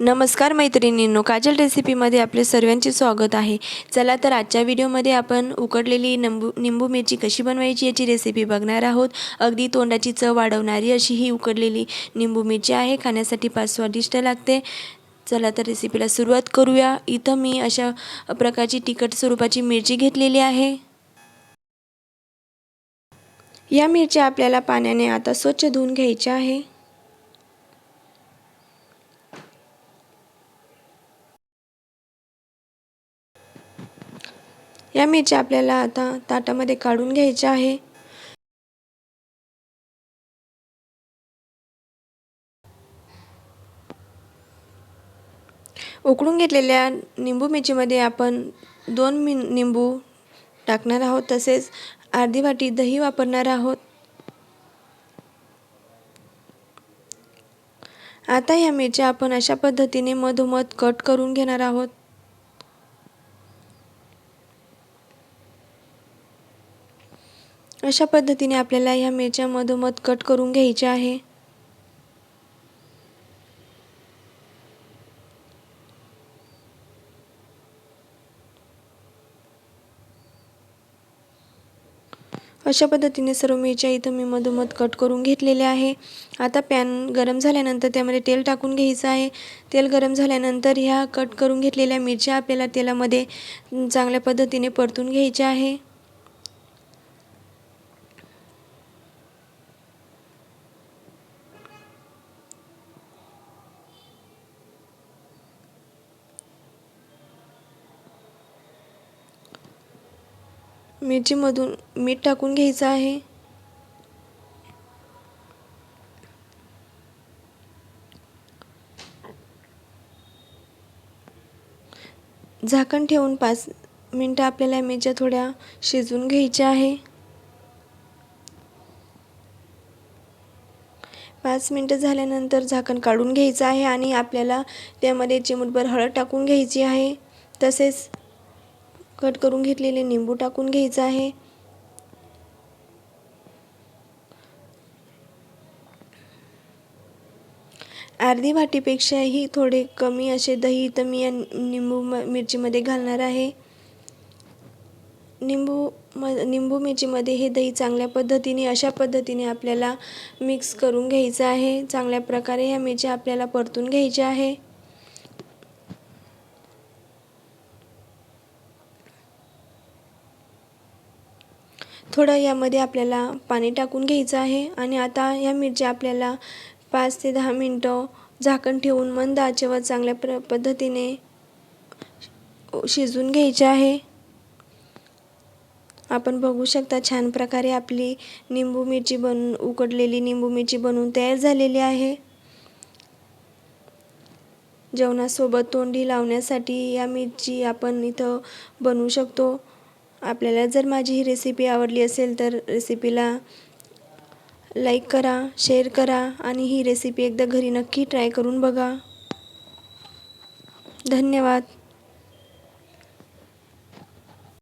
नमस्कार मैत्रिणींनो काजल रेसिपीमध्ये आपले सर्वांचे स्वागत आहे. चला तर आजच्या व्हिडिओमध्ये आपण उकडलेली निंबू निंबू मिरची कशी बनवायची याची रेसिपी बघणार आहोत. अगदी तोंडाची चव वाढवणारी अशी ही उकडलेली निंबू मिरची आहे. खाण्यासाठी फार स्वादिष्ट लागते. चला तर रेसिपीला सुरुवात करूया. इथं मी अशा प्रकारची तिखट स्वरूपाची मिरची घेतलेली आहे. या मिरच्या आपल्याला पाण्याने आता स्वच्छ धुवून घ्यायच्या आहे. या मिरच्या आपल्याला आता ताटामध्ये काढून घ्यायच्या आहे. उकडून घेतलेल्या निंबू मिरचीमध्ये आपण दोन मि निंबू टाकणार आहोत तसेच अर्धी वाटी दही वापरणार आहोत. आता ह्या मिरच्या आपण अशा पद्धतीने मधोमध कट करून घेणार आहोत. अशा पद्धतीने आपल्याला ह्या मिरच्या मधोमध कट करून घ्यायच्या आहे. अशा पद्धतीने सर्व मिरच्या इथं मी मधोमध कट करून घेतलेल्या आहे. आता पॅन गरम झाल्यानंतर त्यामध्ये तेल टाकून घ्यायचं आहे. तेल गरम झाल्यानंतर ह्या कट करून घेतलेल्या मिरच्या आपल्याला तेलामध्ये चांगल्या पद्धतीने परतून घ्यायच्या आहे. मिरचीमधून मीठ टाकून घ्यायचं आहे. झाकण ठेवून पाच मिनटं आपल्याला मिरच्या थोड्या शिजवून घ्यायच्या आहे. पाच मिनटं झाल्यानंतर झाकण काढून घ्यायचं आहे आणि आपल्याला त्यामध्ये चिमूटभर हळद टाकून घ्यायची आहे. तसेच कट करून घेतलेले निंबू टाकून घ्यायचं आहे. अर्धी वाटीपेक्षाही थोडे कमी असे दही इथं मी या निंबू म मिरचीमध्ये घालणार आहे. निंबू म निंबू मिरचीमध्ये हे दही चांगल्या पद्धतीने अशा पद्धतीने आपल्याला मिक्स करून घ्यायचं आहे. चांगल्या प्रकारे ह्या मिरच्या आपल्याला परतून घ्यायच्या आहे. थोडं यामध्ये आपल्याला पाणी टाकून घ्यायचं आहे आणि आता ह्या मिरच्या आपल्याला पाच ते दहा मिनटं झाकण ठेवून मंद आचेवर चांगल्या प्र पद्धतीने शिजून घ्यायचे आहे. आपण बघू शकता छान प्रकारे आपली निंबू मिरची बन उकडलेली निंबू मिरची बनवून तयार झालेली आहे. जेवणासोबत तोंडी लावण्यासाठी या मिरची आपण इथं बनवू शकतो. आपल्याला जर माझी ही रेसिपी आवडली असेल तर रेसिपीला लाईक करा शेअर करा आणि ही रेसिपी एकदा घरी नक्की ट्राय करून बघा. धन्यवाद.